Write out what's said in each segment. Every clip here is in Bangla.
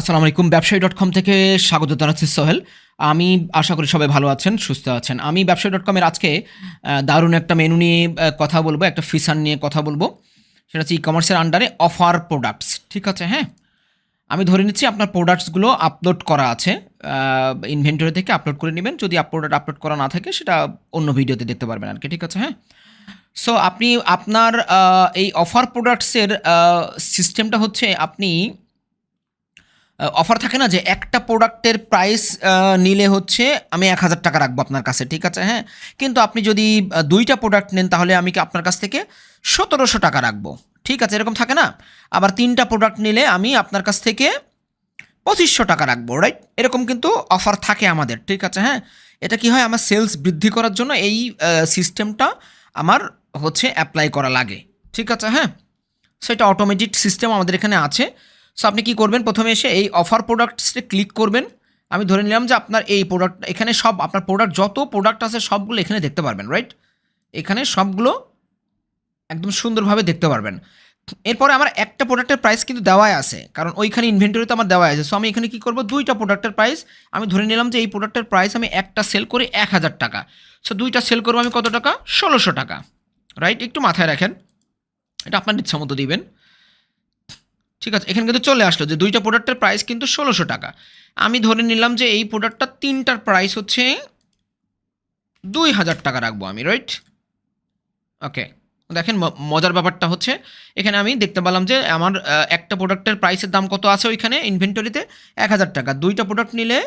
আসসালামু আলাইকুম, ব্যবসায়ী ডট কম থেকে স্বাগত জানাচ্ছি সোহেল। আমি আশা করি সবাই ভালো আছেন, সুস্থ আছেন। আমি ব্যবসায়ী ডট কমের আজকে দারুণ একটা মেনু নিয়ে কথা বলব, একটা ফিচার নিয়ে কথা বলব। সেটা হচ্ছে ই কমার্সের আন্ডারে অফার প্রোডাক্টস ঠিক আছে হ্যাঁ? আমি ধরে নিচ্ছি আপনার প্রোডাক্টসগুলো আপলোড করা আছে ইনভেন্টরি থেকে আপলোড করে নেবেন। যদি প্রোডাক্ট আপলোড করা না থাকে, সেটা অন্য ভিডিওতে দেখতে পারবেন আর কি ঠিক আছে হ্যাঁ? সো আপনি আপনার এই অফার প্রোডাক্টসের সিস্টেমটা হচ্ছে আপনি অফার থাকে না যে একটা প্রোডাক্টের প্রাইস নিলে হচ্ছে আমি এক হাজার টাকা রাখব আপনার কাছে, ঠিক আছে? হ্যাঁ? কিন্তু আপনি যদি দুইটা প্রোডাক্ট নেন তাহলে আমি কি আপনার কাছ থেকে সতেরোশো টাকা রাখব, ঠিক আছে? এরকম থাকে না? আবার তিনটা প্রোডাক্ট নিলে আমি আপনার কাছ থেকে পঁচিশশো টাকা রাখব রাইট এরকম কিন্তু অফার থাকে আমাদের, ঠিক আছে? হ্যাঁ? এটা কি হয়? আমার সেলস বৃদ্ধি করার জন্য এই সিস্টেমটা আমার হচ্ছে অ্যাপ্লাই করা লাগে, ঠিক আছে? হ্যাঁ? সেটা অটোমেটিক সিস্টেম আমাদের এখানে আছে। সো আপনি কি করবেন? প্রথমে এসে এই অফার প্রোডাক্টসে ক্লিক করবেন। আমি ধরে নিলাম যে আপনার এই প্রোডাক্ট এখানে সব আপনার প্রোডাক্ট যত প্রোডাক্ট আছে সবগুলো এখানে দেখতে পারবেন রাইট এখানে সবগুলো একদম সুন্দরভাবে দেখতে পারবেন। এরপরে আমার একটা প্রোডাক্টের প্রাইস কিন্তু দেওয়াই আছে, কারণ ওইখানে ইনভেন্টরিতে আমার দেওয়া আছে। সো আমি এখানে কী করব? দুইটা প্রোডাক্টের প্রাইস আমি ধরে নিলাম যে এই প্রোডাক্টের প্রাইস আমি একটা সেল করি এক হাজার টাকা। সো দুইটা সেল করব আমি কত টাকা? ষোলোশো টাকা রাইট একটু মাথায় রাখেন। এটা আপনার ইচ্ছা মতো দিবেন। ঠিক আছে, এখানে কিন্তু চলে আসলো যে দুইটা প্রোডাক্টের প্রাইস কিন্তু ষোলোশো টাকা। আমি ধরে নিলাম যে এই প্রোডাক্টটা তিনটার প্রাইস হচ্ছে দুই হাজার টাকা রাখব আমি রাইট ওকে দেখেন মজার ব্যাপারটা হচ্ছে, এখানে আমি দেখতে পেলাম যে আমার একটা প্রোডাক্টের প্রাইসের দাম কত আছে ওইখানে ইনভেন্টরিতে এক হাজার টাকা। দুইটা প্রোডাক্ট নিলে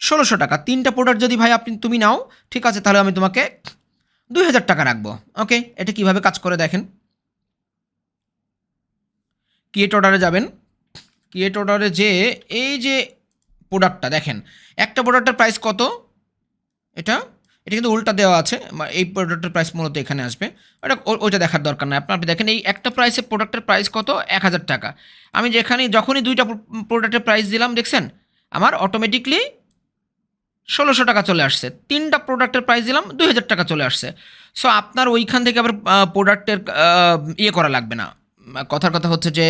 ষোলোশো টাকা। তিনটা প্রোডাক্ট যদি ভাই আপনি, তুমি নাও, ঠিক আছে, তাহলে আমি তোমাকে দুই হাজার টাকা রাখব। ওকে এটা কীভাবে কাজ করে দেখেন। ক্রিয়েট অর্ডারে যাবেন। ক্রিয়েট অর্ডারে যে এই যে প্রোডাক্টটা দেখেন, একটা প্রোডাক্টের প্রাইস কত? এটা এটা কিন্তু উল্টা দেওয়া আছে এই প্রোডাক্টের প্রাইস মূলত এখানে আসবে। ওটা ওইটা দেখার দরকার নাই। আপনার আপনি দেখেন এই একটা প্রাইসে প্রোডাক্টের প্রাইস কত? এক হাজার টাকা। আমি যেখানে, যখনই দুইটা প্রোডাক্টের প্রাইস দিলাম, দেখছেন? আমার অটোমেটিকলি ষোলোশো টাকা চলে আসছে। তিনটা প্রোডাক্টের প্রাইস দিলাম, দুই হাজার টাকা চলে আসছে। সো আপনার ওইখান থেকে আবার প্রোডাক্টের ইয়ে করা লাগবে না। কথার কথা হচ্ছে যে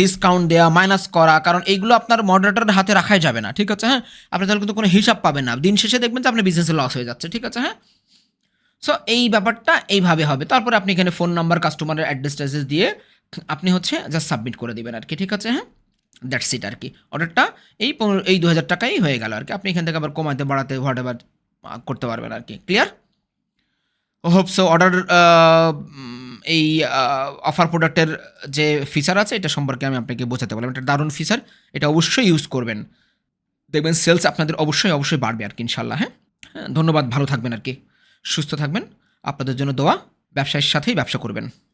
ডিসকাউন্ট দেওয়া মাইনাস করা, কারণ এইগুলো আপনার মডারেটারের হাতে রাখাই যাবে না, ঠিক আছে হ্যাঁ? আপনি তাহলে কিন্তু কোনো হিসাব পাবেন না। দিন শেষে দেখবেন যে আপনার বিজনেসে লস হয়ে যাচ্ছে, ঠিক আছে হ্যাঁ? সো এই ব্যাপারটা এইভাবে হবে। তারপরে আপনি এখানে ফোন নাম্বার কাস্টমারের অ্যাড্রেস ট্যাড্রেস দিয়ে আপনি হচ্ছে জাস্ট সাবমিট করে দেবেন আর কি ঠিক আছে হ্যাঁ? দ্যাটস ইট আর কি অর্ডারটা এই পনেরো, এই দু হাজার টাকাই হয়ে গেল আর কি আপনি এখান থেকে আবার কমাতে বাড়াতে হোয়াট করতে পারবেন আর কি ক্লিয়ার হোপ সো অর্ডার এই অফার প্রোডাক্টের যে ফিচার আছে, এটা সম্পর্কে আমি আপনাকে বোঝাতে পারলাম। এটা দারুণ ফিচার এটা অবশ্যই ইউজ করবেন। দেখবেন সেলস আপনাদের অবশ্যই অবশ্যই বাড়বে আর কি ইনশাল্লাহ হ্যাঁ? হ্যাঁ ধন্যবাদ, ভালো থাকবেন আর কি। সুস্থ থাকবেন। আপনাদের জন্য দোয়া, ব্যবসায়ীর সাথেই ব্যবসা করবেন।